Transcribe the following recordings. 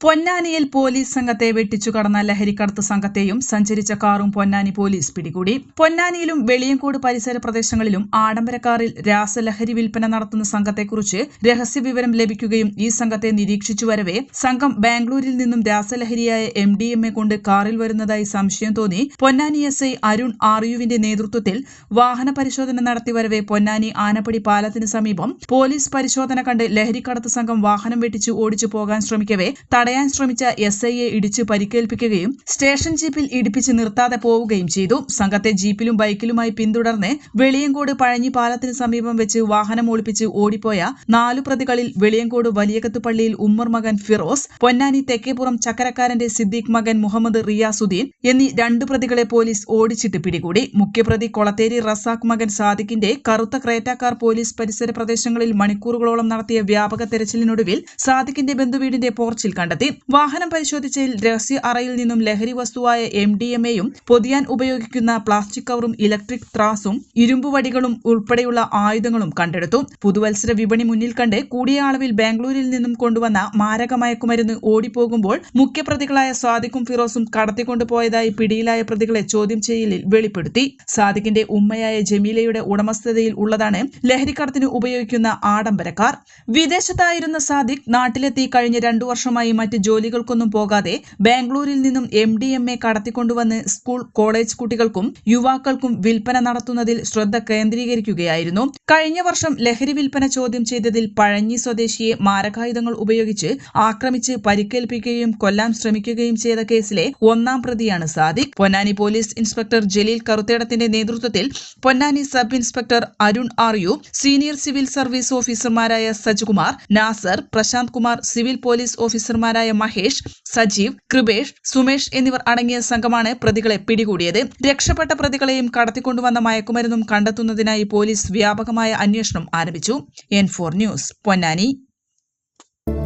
പൊന്നാനിയിൽ പോലീസ് സംഘത്തെ വെട്ടിച്ചു കടന്ന ലഹരിക്കടത്ത് സംഘത്തെയും സഞ്ചരിച്ച കാറും പൊന്നാനി പോലീസ് പിടികൂടി. പൊന്നാനിയിലും വെളിയങ്കോട് പരിസര പ്രദേശങ്ങളിലും ആഡംബരക്കാറിൽ രാസലഹരി വിൽപ്പന നടത്തുന്ന സംഘത്തെക്കുറിച്ച് രഹസ്യവിവരം ലഭിക്കുകയും ഈ സംഘത്തെ നിരീക്ഷിച്ചു വരവേ സംഘം ബാംഗ്ലൂരിൽ നിന്നും രാസലഹരിയായ എം ഡി എം എ കൊണ്ട് കാറിൽ വരുന്നതായി സംശയം തോന്നി. പൊന്നാനി എസ് ഐ അരുൺ ആർയുവിന്റെ നേതൃത്വത്തിൽ വാഹന പരിശോധന നടത്തി വരവെ പൊന്നാനി ആനപ്പടി പാലത്തിന് സമീപം പോലീസ് പരിശോധന കണ്ട് ലഹരിക്കടത്ത് സംഘം വാഹനം വെട്ടിച്ച് ഓടിച്ചു പോകാൻ ശ്രമിക്കവെ തടയാൻ ശ്രമിച്ച എസ് ഐയെ ഇടിച്ച് പരിക്കേൽപ്പിക്കുകയും സ്റ്റേഷൻ ജീപ്പിൽ ഇടിപ്പിച്ച് നിർത്താതെ പോവുകയും ചെയ്തു. സംഘത്തെ ജീപ്പിലും ബൈക്കിലുമായി പിന്തുടർന്ന് വെളിയങ്കോട് പഴഞ്ഞി പാലത്തിന് സമീപം വെച്ച് വാഹനം ഒളിപ്പിച്ച് ഓടിപ്പോയ നാലു പ്രതികളിൽ വെളിയങ്കോട് വലിയകത്തുപള്ളിയിൽ ഉമ്മർ മകൻ ഫിറോസ് പൊന്നാനി തെക്കേപ്പുറം ചക്കരക്കാരന്റെ സിദ്ദീഖ് മകൻ മുഹമ്മദ് റിയാസുദ്ദീൻ എന്നീ രണ്ടു പ്രതികളെ പോലീസ് ഓടിച്ചിട്ട് പിടികൂടി. മുഖ്യപ്രതി കൊളത്തേരി റസാഖ് മകൻ സാദിഖിന്റെ കറുത്ത ക്രേറ്റാക്കാർ കാർ പോലീസ് പരിസര പ്രദേശങ്ങളിൽ മണിക്കൂറുകളോളം നടത്തിയ വ്യാപക തെരച്ചിലിനൊടുവിൽ സാദിഖിന്റെ ബന്ധുവീടിന്റെ പോർച്ചിൽ കണ്ടെത്തി. വാഹനം പരിശോധിച്ചതിൽ രഹസ്യ അറയിൽ നിന്നും ലഹരി വസ്തുവായ എം ഡി എം എയും പൊതിയാൻ ഉപയോഗിക്കുന്ന പ്ലാസ്റ്റിക് കവറും ഇലക്ട്രിക് ത്രാസും ഇരുമ്പുവടികളും ഉൾപ്പെടെയുള്ള ആയുധങ്ങളും കണ്ടെടുത്തു. പുതുവത്സര വിപണി മുന്നിൽ കണ്ട് കൂടിയ അളവിൽ ബാംഗ്ലൂരിൽ നിന്നും കൊണ്ടുവന്ന മാരക മയക്കുമരുന്ന് ഓടിപ്പോകുമ്പോൾ മുഖ്യപ്രതികളായ സാദിഖും ഫിറോസും കടത്തിക്കൊണ്ടുപോയതായി പിടിയിലായ പ്രതികളെ ചോദ്യം ചെയ്യലിൽ വെളിപ്പെടുത്തി. സാദിഖിന്റെ ഉമ്മയായ ജമീലയുടെ ഉടമസ്ഥതയിൽ ഉള്ളതാണ് ലഹരിക്കടത്തിന് ഉപയോഗിക്കുന്ന ആഡംബരക്കാർ. കാർ വിദേശത്തായിരുന്ന സാദിഖ് നാട്ടിലെത്തി കഴിഞ്ഞ രണ്ടു വർഷമായി മറ്റ് ജോലികൾക്കൊന്നും പോകാതെ ബാംഗ്ലൂരിൽ നിന്നും എം ഡി എം എ കടത്തിക്കൊണ്ടുവന്ന് സ്കൂൾ കോളേജ് കുട്ടികൾക്കും യുവാക്കൾക്കും വിൽപ്പന നടത്തുന്നതിൽ ശ്രദ്ധ കേന്ദ്രീകരിക്കുകയായിരുന്നു. കഴിഞ്ഞ വർഷം ലഹരി വിൽപ്പന ചോദ്യം ചെയ്തതിൽ പഴഞ്ഞി സ്വദേശിയെ മാരകായുധങ്ങൾ ഉപയോഗിച്ച് ആക്രമിച്ച് പരിക്കേൽപ്പിക്കുകയും കൊല്ലാൻ ശ്രമിക്കുകയും ചെയ്ത കേസിലെ ഒന്നാം പ്രതിയാണ് സാദിഖ്. പൊന്നാനി പോലീസ് ഇൻസ്പെക്ടർ ജലീൽ കറുത്തേടത്തിന്റെ നേതൃത്വത്തിൽ Ponnani sub inspector Arun R U senior civil service ഓഫീസർമാരായ സജ്കുമാർ നാസർ പ്രശാന്ത് കുമാർ സിവിൽ പോലീസ് ഓഫീസർമാരായ മഹേഷ് സജീവ് കൃപേഷ് സുമേഷ് എന്നിവർ അടങ്ങിയ സംഘമാണ് പ്രതികളെ പിടികൂടിയത്. രക്ഷപ്പെട്ട പ്രതികളെയും കടത്തിക്കൊണ്ടുവന്ന മയക്കുമരുന്നും കണ്ടെത്തുന്നതിനായി പോലീസ് വ്യാപകമായ അന്വേഷണം ആരംഭിച്ചു. N four news Ponnani.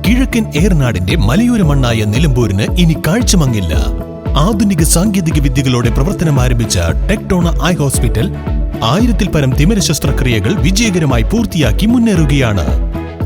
കിഴക്കൻ ഏർനാടിന്റെ മലയോര മണ്ണായ നിലമ്പൂരിന് ഇനി കാഴ്ചമങ്ങില്ല. ആധുനിക സാങ്കേതിക വിദ്യകളോടെ പ്രവർത്തനം ആരംഭിച്ച ടെക്ടോണ ഐ ഹോസ്പിറ്റൽ ആയിരത്തിൽ പരം തിമിര ശസ്ത്രക്രിയകൾ വിജയകരമായി പൂർത്തിയാക്കി മുന്നേറുകയാണ്.